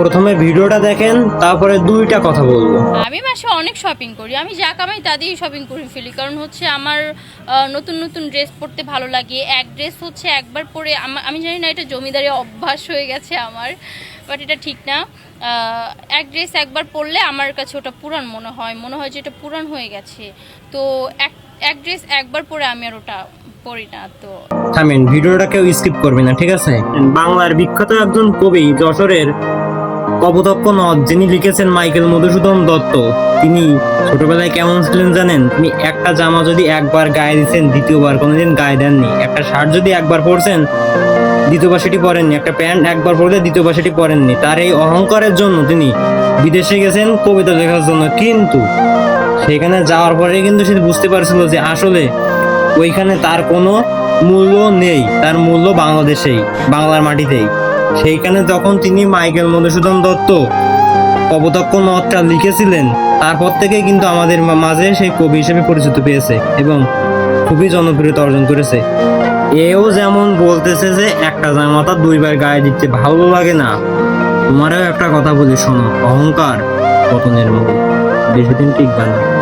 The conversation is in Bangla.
প্রথমে ভিডিওটা দেখেন তারপরে দুইটা কথা বলব। আমি মাসে অনেক শপিং করি। আমি যা কামাই তা দিয়েই শপিং করে ফেলি। কারণ হচ্ছে আমার নতুন নতুন ড্রেস পরতে ভালো লাগে। এক ড্রেস হচ্ছে একবার পরে আমি জানি না এটা জমিদারি অভ্যাস হয়ে গেছে আমার বাট এটা ঠিক না। এক ড্রেস একবার পরলে আমার কাছে ওটা পুরান মনে হয়। মনে হয় যে এটা পুরান হয়ে গেছে। তো এক এক ড্রেস একবার পরে আমি আর ওটা পরি না তো। থামেন ভিডিওটা কেউ স্কিপ করবে না ঠিক আছে? বাংলার বিখ্যাত একজন কবি যশোরের কপোতক্ষ নদ যিনি লিখেছেন মাইকেল মধুসূদন দত্ত। তিনি ছোটবেলায় কেমন ছিলেন জানেন? তিনি একটা জামা যদি একবার গায়ে দিচ্ছেন দ্বিতীয়বার কোনোদিন গায়ে দেননি। একটা শার্ট যদি একবার পরছেন, দ্বিতীয়বার সেটি পরেননি। একটা প্যান্ট একবার পরলে দ্বিতীয়বার সেটি পরেননি। তার এই অহংকারের জন্য তিনি বিদেশে গেছেন কবিতা লেখার জন্য। কিন্তু সেখানে যাওয়ার পরে কিন্তু সে বুঝতে পারছিল যে আসলে ওইখানে তার কোনো মূল্য নেই। তার মূল্য বাংলাদেশেই, বাংলার মাটিতেই। সেইখানে যখন তিনি মাইকেল মধুসূদন দত্ত, কপোতক্ষ নদটা লিখেছিলেন, তারপর থেকে কিন্তু আমাদের মাঝে সেই কবি হিসেবে পরিচিত পেয়েছে এবং খুবই জনপ্রিয়তা অর্জন করেছে। এও যেমন বলতেছে যে, একটা জামাতা দুইবার গায়ে দিতে ভালো লাগে না। তোমারও একটা কথা বলি, শোনো, অহংকার পতনের মূল বেশি দিন টিকবে না।